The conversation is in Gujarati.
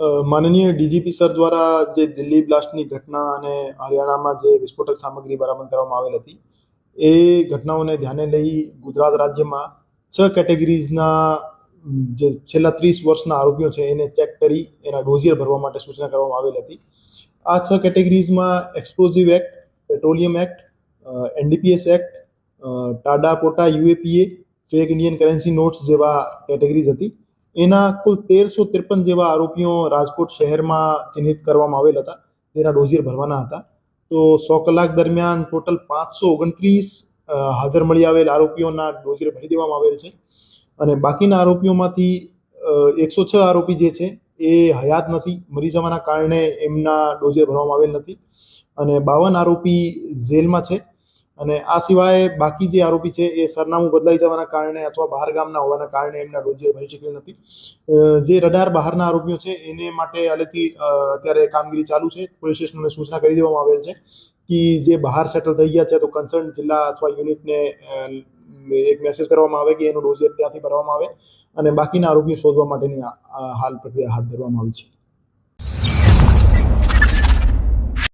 માનનીય ડીજીપી સર દ્વારા જે દિલ્હી બ્લાસ્ટની ઘટના અને હરિયાણામાં જે વિસ્ફોટક સામગ્રી બરામદ કરવામાં આવેલ હતી, એ ઘટનાઓને ધ્યાને લઈ ગુજરાત રાજ્યમાં છ કેટેગરીઝના જે છેલ્લા ત્રીસ વર્ષના આરોપીઓ છે, એને ચેક કરી, એના ડોઝિયર ભરવા માટે સૂચના કરવામાં આવેલ હતી. આ છ કેટેગરીઝમાં explosive act, petroleum act NDPS act TADA POTA UAPA, fake Indian currency notes જેવા કેટેગરીઝ હતી. એના કુલ તેરસો ત્રેપન જેવા આરોપીઓ રાજકોટ શહેરમાં ચિહ્નિત કરવામાં આવેલ હતા. તેના ડોઝિયર ભરવાના હતા. તો સો કલાક દરમિયાન ટોટલ પાંચસો ઓગણત્રીસ હાજર મળી આવેલ આરોપીઓના ડોઝિયર ભરી દેવામાં આવેલ છે. અને બાકીના આરોપીઓમાંથી એકસો છ આરોપી જે છે, એ હયાત નથી, મરી જવાના કારણે એમના ડોઝિયર ભરવામાં આવેલ નથી. અને બાવન આરોપી જેલમાં છે. અને આ સિવાય બાકી જે આરોપી છે એ સરનામું બદલાઈ જવાના કારણે અથવા બહાર ગામના હોવાના કારણે એમના ડોઝિયર ભરી શકેલ નથી. જે રડાર બહારના આરોપીઓ છે, એને માટે અલગથી અત્યારે કામગીરી ચાલુ છે. પોલીસ સ્ટેશનને સૂચના કરી દેવામાં આવેલ છે કે જે બહાર સેટલ થઈ ગયા છે, તો કન્સર્ન જિલ્લા અથવા યુનિટને એક મેસેજ કરવામાં આવે કે એનું ડોઝિયર ત્યાંથી ભરવામાં આવે અને બાકીના આરોપીઓ શોધવા માટેની હાલ પ્રક્રિયા હાથ ધરવામાં આવી છે.